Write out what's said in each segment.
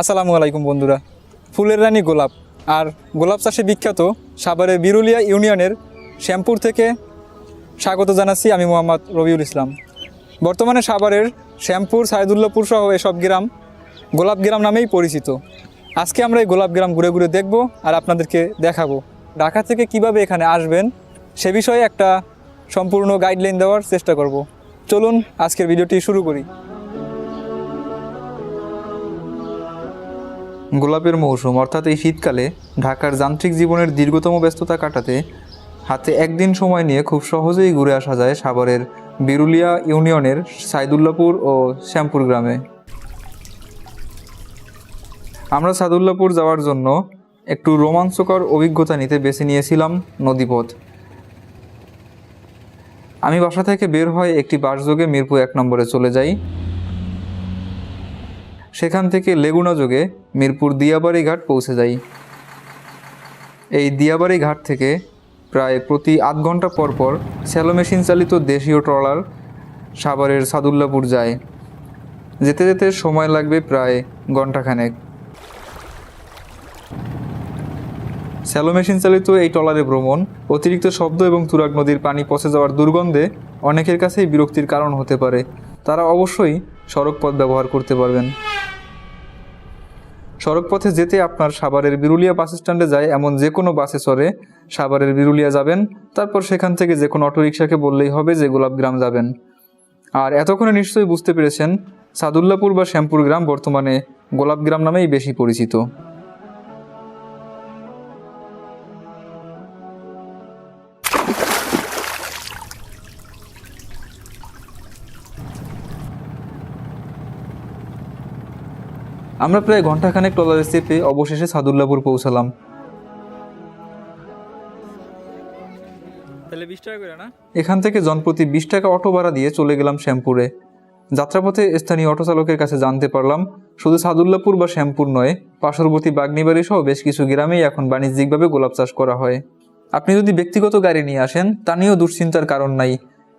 আসসালামু আলাইকুম বন্ধুরা। ফুলের রানী গোলাপ। আর গোলাপ চাষে বিখ্যাত সাভারের বিরুলিয়া ইউনিয়নের শ্যামপুর থেকে স্বাগত জানাচ্ছি আমি মোহাম্মদ রবিউল ইসলাম। বর্তমানে সাভারের শ্যামপুর সাইদুল্লাপুর সহ এসব গ্রাম গোলাপ গ্রাম নামেই পরিচিত। আজকে আমরা এই গোলাপ গ্রাম ঘুরে ঘুরে দেখব আর আপনাদেরকে দেখাবো। ঢাকা থেকে কীভাবে এখানে আসবেন সে বিষয়ে একটা সম্পূর্ণ গাইডলাইন দেওয়ার চেষ্টা করব। চলুন আজকের ভিডিওটি শুরু করি। গোলাপের মৌসুম, অর্থাৎ এই শীতকালে ঢাকার যান্ত্রিক জীবনের দীর্ঘতম ব্যস্ততা কাটাতে হাতে একদিন সময় নিয়ে খুব সহজেই ঘুরে আসা যায় সাভারের বিরুলিয়া ইউনিয়নের সাইদুল্লাপুর ও শ্যামপুর গ্রামে। আমরা সাদুল্লাপুর যাওয়ার জন্য একটু রোমাঞ্চকর অভিজ্ঞতা নিতে বেছে নিয়েছিলাম নদীপথ। আমি বাসা থেকে বের হয়ে একটি বাসযোগে মিরপুর এক নম্বরে চলে যাই। সেখান থেকে লেগুনা যোগে মিরপুর দিয়াবাড়ি ঘাট পৌঁছে যাই। এই দিয়াবাড়ি ঘাট থেকে প্রায় প্রতি আধ ঘণ্টা পর পর স্যালো মেশিন চালিত দেশীয় ট্রলার সাভারের সাদুল্লাপুর যায়। যেতে যেতে সময় লাগবে প্রায় ঘন্টাখানেক স্যালো মেশিন চালিত এই ট্রলারে ভ্রমণ, অতিরিক্ত শব্দ এবং তুরাগ নদীর পানি পচে যাওয়ার দুর্গন্ধে অনেকের কাছেই বিরক্তির কারণ হতে পারে। তারা অবশ্যই সড়ক পথ ব্যবহার করতে পারবেন। সড়ক পথে যেতে আপনার সাভারের বিরুলিয়া বাস স্ট্যান্ডে যায় এমন যে কোনো বাসে চড়ে সাভারের বিরুলিয়া যাবেন। তারপর সেখান থেকে যে কোনো অটোরিকশাকে বললেই হবে যে গোলাপগ্রাম যাবেন। আর এতক্ষণে নিশ্চয়ই বুঝতে পেরেছেন, সাদুল্লাপুর বা শ্যামপুর গ্রাম বর্তমানে গোলাপগ্রাম নামেই বেশি পরিচিত। আমরা প্রায় ঘন্টাখানেক ট্রলারে চেপে অবশেষে সাদুল্লাপুর পৌঁছালাম। এখান থেকে জনপ্রতি বিশ টাকা অটো ভাড়া দিয়ে চলে গেলাম শ্যামপুরে। যাত্রাপথে স্থানীয় অটো চালকের কাছে জানতে পারলাম শুধু সাদুল্লাপুর বা শ্যামপুর নয় পার্শ্ববর্তী বাগনিবাড়ি সহ বেশ কিছু গ্রামেই এখন বাণিজ্যিকভাবে গোলাপ চাষ করা হয়। আপনি যদি ব্যক্তিগত গাড়ি নিয়ে আসেন তা নিয়েও দুশ্চিন্তার কারণ নাই।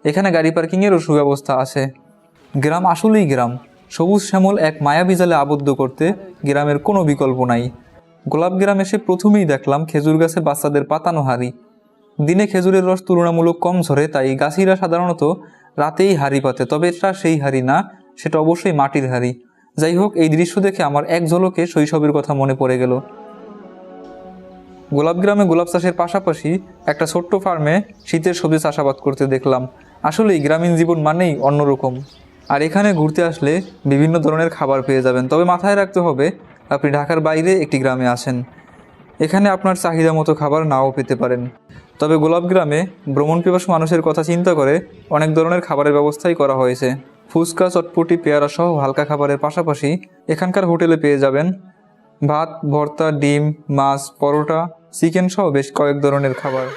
এখানে গাড়ি পার্কিংয়েরও সুব্যবস্থা আছে। গ্রাম আসলেই গ্রাম। সবুজ শ্যামল এক মায়াবী জালে আবদ্ধ করতে গ্রামের কোনো বিকল্প নাই। গোলাপ গ্রাম এসে প্রথমেই দেখলাম খেজুর গাছে বাচ্চাদের পাতানো হাড়ি। দিনে খেজুরের রস তুলনামূলক কম ঝরে, তাই গাছিরা সাধারণত রাতেই হাড়ি পাতে, তবে এটা সেই হাড়ি না, সেটা অবশ্যই মাটির হাড়ি। যাই হোক, এই দৃশ্য দেখে আমার এক ঝলকে শৈশবের কথা মনে পড়ে গেল। গোলাপ গ্রামে গোলাপ চাষের পাশাপাশি একটা ছোট্ট ফার্মে শীতের সবজি চাষাবাদ করতে দেখলাম। আসলেই গ্রামীণ জীবন মানেই অন্যরকম। আর এখানে ঘুরতে আসলে বিভিন্ন ধরনের খাবার পেয়ে যাবেন। তবে মাথায় রাখতে হবে, আপনি ঢাকার বাইরে একটি গ্রামে আছেন। এখানে আপনার চাহিদা মতো খাবার নাও পেতে পারেন। তবে গোলাপ গ্রামে ভ্রমণ পিপাসু মানুষের কথা চিন্তা করে অনেক ধরনের খাবারের ব্যবস্থাই করা হয়েছে। ফুচকা, চটপটি, পেয়ারা সহ হালকা খাবারের পাশাপাশি এখানকার হোটেলে পেয়ে যাবেন ভাত, ভর্তা, ডিম, মাছ, পরোটা, চিকেন সহ বেশ কয়েক ধরনের খাবার।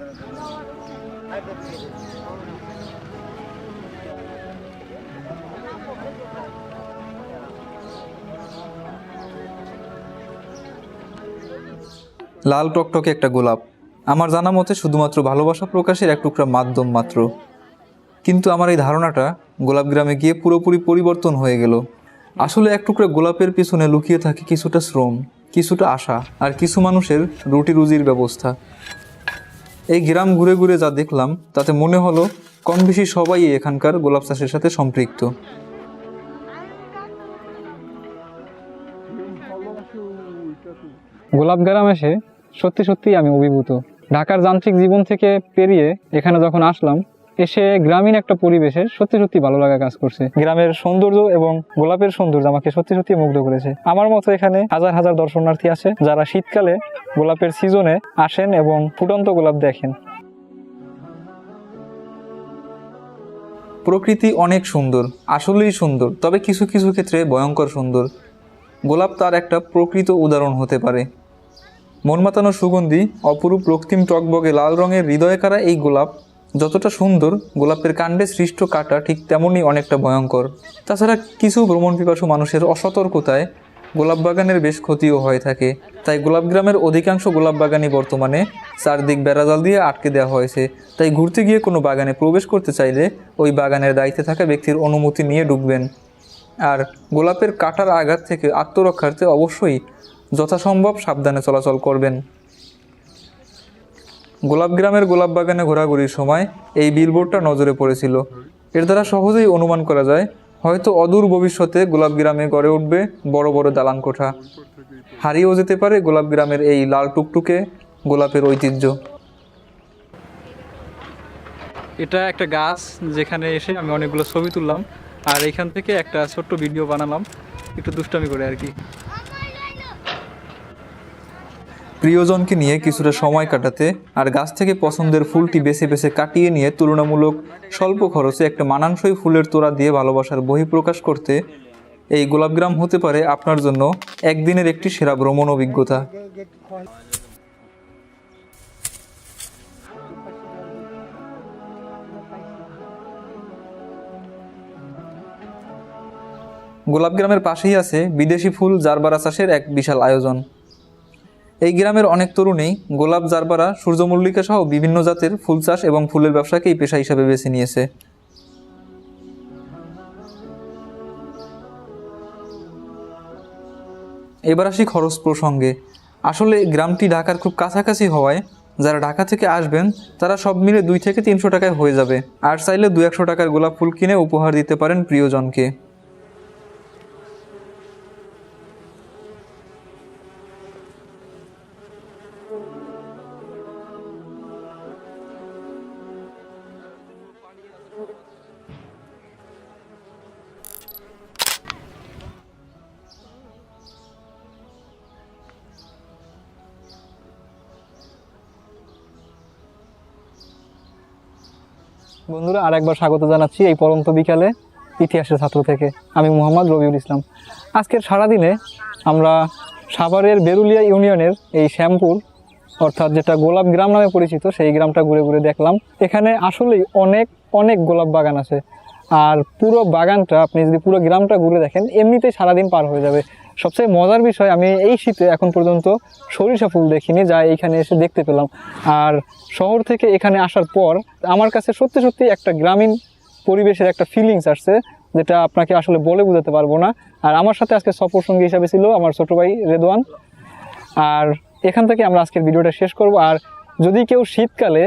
লাল টকটকে একটা গোলাপ। আমার জানা মতে শুধুমাত্র ভালোবাসা প্রকাশের এক টুকরা মাধ্যম মাত্র। কিন্তু আমার এই ধারণাটা গোলাপ গ্রামে গিয়ে পুরোপুরি পরিবর্তন হয়ে গেল। আসলে এক টুকরা গোলাপের পিছনে লুকিয়ে থাকে কিছুটা শ্রম, কিছুটা আশা আর কিছু মানুষের রুটি রুজির ব্যবস্থা। এই গ্রাম ঘুরে ঘুরে যা দেখলাম, তাতে মনে হলো কম বেশি সবাই এখানকার গোলাপ চাষের সাথে সম্পৃক্ত। গোলাপ গ্রাম এসে সত্যি সত্যি আমি অভিভূত। ঢাকার যান্ত্রিক জীবন থেকে পেরিয়ে এখানে যখন আসলাম এসে গ্রামীণ একটা পরিবেশে সত্যি সত্যি ভালো লাগা কাজ করছে। গ্রামের সৌন্দর্য এবং গোলাপের সৌন্দর্য আমাকে সত্যি সত্যি মুগ্ধ করেছে। আমার মতো এখানে হাজার হাজার দর্শনার্থী আছে যারা শীতকালে গোলাপের সিজনে আসেন এবং ফুটন্ত গোলাপ দেখেন। প্রকৃতি অনেক সুন্দর, আসলেই সুন্দর, তবে কিছু কিছু ক্ষেত্রে ভয়ঙ্কর সুন্দর। গোলাপ তার একটা প্রকৃত উদাহরণ হতে পারে। মন মাতানো সুগন্ধি, অপরূপ রক্তিম টকবগে লাল রঙের হৃদয় কারা এই গোলাপ যতটা সুন্দর, গোলাপের কাণ্ডে সৃষ্ট কাটা ঠিক তেমনই অনেকটা ভয়ঙ্কর। তাছাড়া কিছু ভ্রমণ পিপাসু মানুষের অসতর্কতায় গোলাপ বাগানের বেশ ক্ষতিও হয়ে থাকে। তাই গোলাপ গ্রামের অধিকাংশ গোলাপ বাগানই বর্তমানে চারদিক বেড়াজাল দিয়ে আটকে দেওয়া হয়েছে। তাই ঘুরতে গিয়ে কোনো বাগানে প্রবেশ করতে চাইলে ওই বাগানের দায়িত্বে থাকা ব্যক্তির অনুমতি নিয়ে ঢুকবেন। আর গোলাপের কাটার আঘাত থেকে আত্মরক্ষার্থে অবশ্যই যথাসম্ভব সাবধানে চলাচল করবেন। গোলাপ গ্রামের গোলাপ বাগানে ঘোরাঘুরির সময় এই বিলবোর্ডটা নজরে পড়েছিল। এর দ্বারা সহজেই অনুমান করা যায়, হয়তো অদূর ভবিষ্যতে গোলাপ গ্রামে গড়ে উঠবে বড় বড় দালান কোঠা। হারিয়েও যেতে পারে গোলাপ গ্রামের এই লাল টুকটুকে গোলাপের ঐতিহ্য। এটা একটা গাছ যেখানে এসে আমি অনেকগুলো ছবি তুললাম, আর এখান থেকে একটা ছোট্ট ভিডিও বানালাম। একটু দুষ্টামি করে আর কি। প্রিয়জনকে নিয়ে কিছুটা সময় কাটাতে আর গাছ থেকে পছন্দের ফুলটি বেছে বেছে কাটিয়ে নিয়ে তুলনামূলক স্বল্প খরচে একটা মানানসই ফুলের তোড়া দিয়ে ভালোবাসার বহিঃপ্রকাশ করতে এই গোলাপগ্রাম হতে পারে আপনার জন্য একদিনের একটি সেরা ভ্রমণ অভিজ্ঞতা। গোলাপ গ্রামের পাশেই আছে বিদেশি ফুল, জারবারা চাষের এক বিশাল আয়োজন। এই গ্রামের অনেক তরুণী গোলাপ জারবারা, সূর্যমল্লিকা সহ বিভিন্ন জাতের ফুল চাষ এবং ফুলের ব্যবসাকেই পেশা হিসাবে বেছে নিয়েছে। এবার আসি খরচ প্রসঙ্গে। আসলে গ্রামটি ঢাকার খুব কাছাকাছি হওয়ায় যারা ঢাকা থেকে আসবেন, তারা সব মিলে দুই থেকে তিনশো টাকায় হয়ে যাবে। আর চাইলে দু একশো টাকার গোলাপ ফুল কিনে উপহার দিতে পারেন প্রিয়জনকে। বন্ধুরা আর একবার স্বাগত জানাচ্ছি এই পরন্ত বিকালে ইতিহাসের ছাত্র থেকে। আমি মোহাম্মদ রবিউল ইসলাম। আজকের সারাদিনে আমরা সাভারের বেরুলিয়া ইউনিয়নের এই শ্যামপুর, অর্থাৎ যেটা গোলাপ গ্রাম নামে পরিচিত, সেই গ্রামটা ঘুরে ঘুরে দেখলাম। এখানে আসলেই অনেক অনেক গোলাপ বাগান আছে। আর পুরো বাগানটা, আপনি যদি পুরো গ্রামটা ঘুরে দেখেন, এমনিতেই সারাদিন পার হয়ে যাবে। সবচেয়ে মজার বিষয়, আমি এই শীতে এখন পর্যন্ত সরিষা ফুল দেখিনি, যা এইখানে এসে দেখতে পেলাম। আর শহর থেকে এখানে আসার পর, আমার কাছে সত্যি সত্যি একটা গ্রামীণ পরিবেশের একটা ফিলিংস আসছে, যেটা আপনাকে আসলে বলে বোঝাতে পারব না। আর আমার সাথে আজকে সফর সঙ্গী হিসাবে ছিল আমার ছোট ভাই রেদওয়ান আর এখান থেকে আমরা আজকের ভিডিওটা শেষ করব। আর যদি কেউ শীতকালে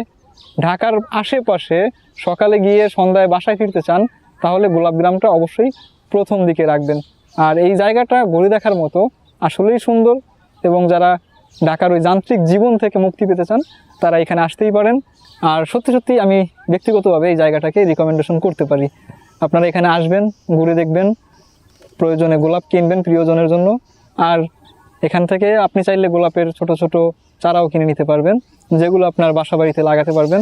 ঢাকার আশেপাশে সকালে গিয়ে সন্ধ্যায় বাসায় ফিরতে চান, তাহলে গোলাপগ্রামটা অবশ্যই প্রথম দিকে রাখবেন। আর এই জায়গাটা ঘুরে দেখার মতো আসলেই সুন্দর এবং যারা ঢাকার ওই যান্ত্রিক জীবন থেকে মুক্তি পেতে চান, তারা এখানে আসতেই পারেন। আর সত্যি সত্যি আমি ব্যক্তিগতভাবে এই জায়গাটাকে রিকমেন্ডেশন করতে পারি। আপনারা এখানে আসবেন, ঘুরে দেখবেন, প্রয়োজনে গোলাপ কিনবেন প্রিয়জনের জন্য। আর এখান থেকে আপনি চাইলে গোলাপের ছোট ছোট চারাও কিনে নিতে পারবেন, যেগুলো আপনার বাসা বাড়িতে লাগাতে পারবেন।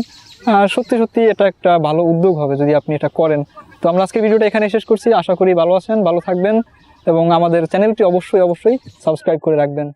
আর সত্যি সত্যি এটা একটা ভালো উদ্যোগ হবে যদি আপনি এটা করেন। তো আমরা আজকে ভিডিওটা এখানে শেষ করছি। আশা করি ভালো আছেন, ভালো থাকবেন এবং আমাদের চ্যানেলটি অবশ্যই অবশ্যই সাবস্ক্রাইব করে রাখবেন।